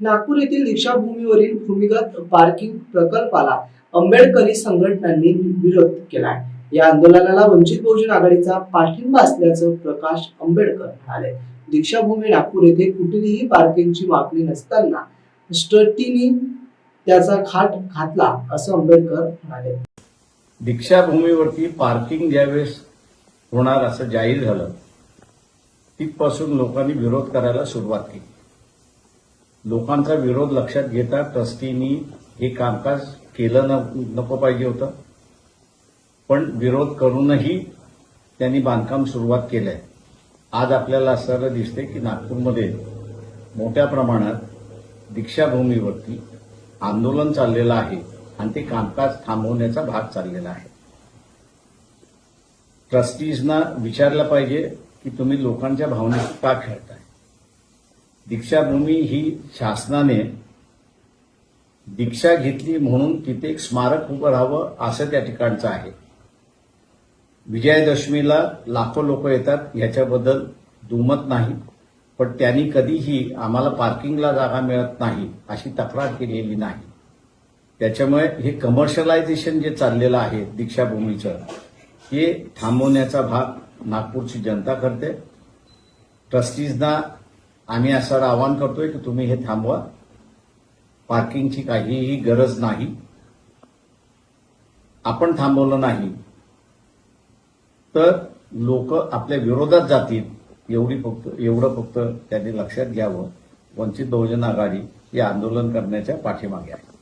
नागपूर येथील दीक्षाभूमीवरील भूमिगत पार्किंग प्रकल्पाला आंबेडकरी संघटनांनी विरोध केलाय. या आंदोलनाला वंचित बहुजन आघाडीचा पाठिंबा असल्याचं प्रकाश आंबेडकर म्हणाले. दीक्षाभूमी नागपूर येथे कुठलीही पार्किंगची मागणी नसताना स्टटीनी त्याचा खाट घातला असं आंबेडकर म्हणाले. दीक्षाभूमीवरती पार्किंग ज्यावेळेस होणार असं जाहीर झालं तिथपासून लोकांनी विरोध करायला सुरुवात केली. लोकांचा विरोध लक्षात घेता ट्रस्टीनी हे कामकाज केलं न- नको पाहिजे होतं. पण विरोध करूनही त्यांनी बांधकाम सुरुवात केलंय. आज आपल्याला असं दिसते की नागपूरमध्ये मोठ्या प्रमाणात दीक्षाभूमीवरती आंदोलन चाललेलं आहे आणि ते कामकाज थांबवण्याचा भाग चाललेला आहे. ट्रस्टीजना विचारलं पाहिजे की तुम्ही लोकांच्या भावनेशी का खेळता दीक्षाभूमी ही शासनाने दीक्षा घेतली म्हणून तिथे एक स्मारक उभं राहावं असं त्या ठिकाणचं आहे. विजयादशमीला लाखो लोक येतात याच्याबद्दल दुमत नाही पण त्यांनी कधीही आम्हाला पार्किंगला जागा मिळत नाही अशी तक्रार केलेली नाही. त्याच्यामुळे हे कमर्शियलायझेशन जे चाललेलं आहे दीक्षाभूमीचं हे थांबवण्याचा भाग नागपूरची जनता करते. ट्रस्टीजना आम्ही असं आवाहन करतोय की तुम्ही हे थांबवा. पार्किंगची काहीही गरज नाही. आपण थांबवलं नाही. तर लोक आपल्या विरोधात जातील एवढी फक्त एवढं फक्त त्यांनी लक्षात घ्यावं. वंचित बहुजन आघाडी हे आंदोलन करण्याच्या पाठीमागे आहे.